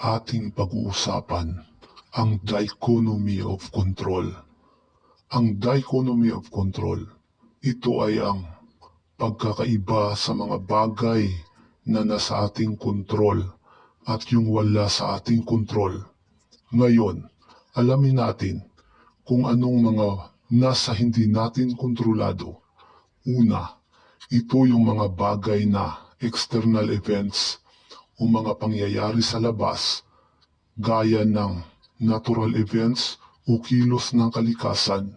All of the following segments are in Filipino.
ating pag-uusapan ang dichotomy of control. Ang dichotomy of control, ito ay ang pagkakaiba sa mga bagay na nasa ating kontrol at yung wala sa ating kontrol. Ngayon, alamin natin kung anong mga nasa hindi natin kontrolado. Una, ito yung mga bagay na external events o mga pangyayari sa labas gaya ng natural events o kilos ng kalikasan.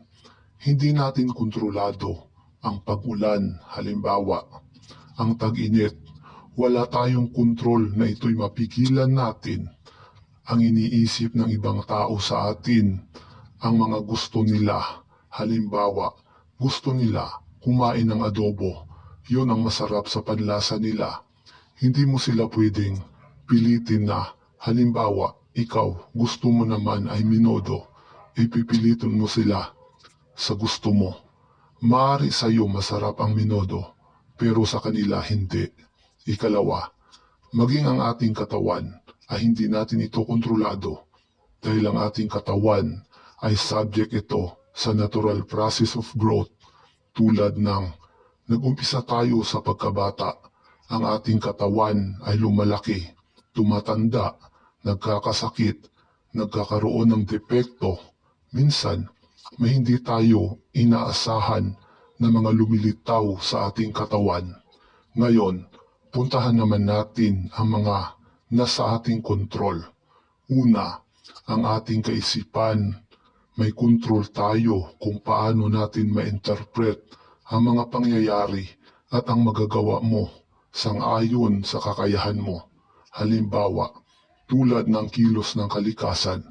Hindi natin kontrolado ang pag-ulan, halimbawa, ang tag-init. Wala tayong kontrol na ito'y mapigilan natin. Ang iniisip ng ibang tao sa atin, ang mga gusto nila, halimbawa, gusto nila kumain ng adobo. Yun ang masarap sa panlasa nila hindi mo sila pwedeng pilitin na, halimbawa, ikaw, gusto mo naman ay minodo, ipipilitin mo sila sa gusto mo. Maari sa iyo masarap ang minodo, pero sa kanila hindi. Ikalawa, maging ang ating katawan ay hindi natin ito kontrolado dahil ang ating katawan ay subject ito sa natural process of growth tulad ng nag-umpisa tayo sa pagkabata ang ating katawan ay lumalaki, tumatanda, nagkakasakit, nagkakaroon ng depekto. Minsan, may hindi tayo inaasahan na mga lumilitaw sa ating katawan. Ngayon, puntahan naman natin ang mga nasa ating kontrol. Una, ang ating kaisipan. May kontrol tayo kung paano natin ma-interpret ang mga pangyayari at ang magagawa mo sang-ayon sa kakayahan mo. Halimbawa, tulad ng kilos ng kalikasan,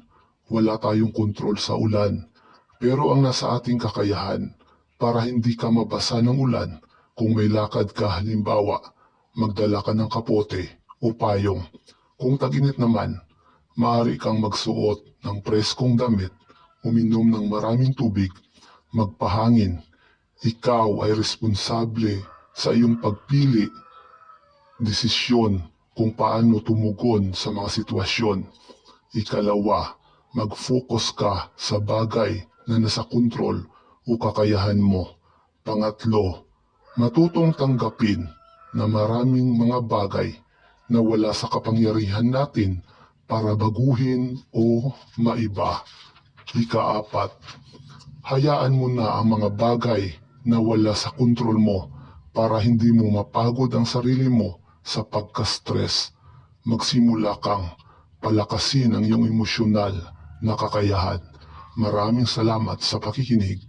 wala tayong kontrol sa ulan. Pero ang nasa ating kakayahan, para hindi ka mabasa ng ulan, kung may lakad ka halimbawa, magdala ka ng kapote o payong. Kung taginit naman, maaari kang magsuot ng preskong damit, uminom ng maraming tubig, magpahangin. Ikaw ay responsable sa iyong pagpili desisyon kung paano tumugon sa mga sitwasyon. Ikalawa, mag-focus ka sa bagay na nasa kontrol o kakayahan mo. Pangatlo, matutong tanggapin na maraming mga bagay na wala sa kapangyarihan natin para baguhin o maiba. Ikaapat, hayaan mo na ang mga bagay na wala sa kontrol mo para hindi mo mapagod ang sarili mo sa pagka-stress, magsimula kang palakasin ang iyong emosyonal na kakayahan. Maraming salamat sa pakikinig.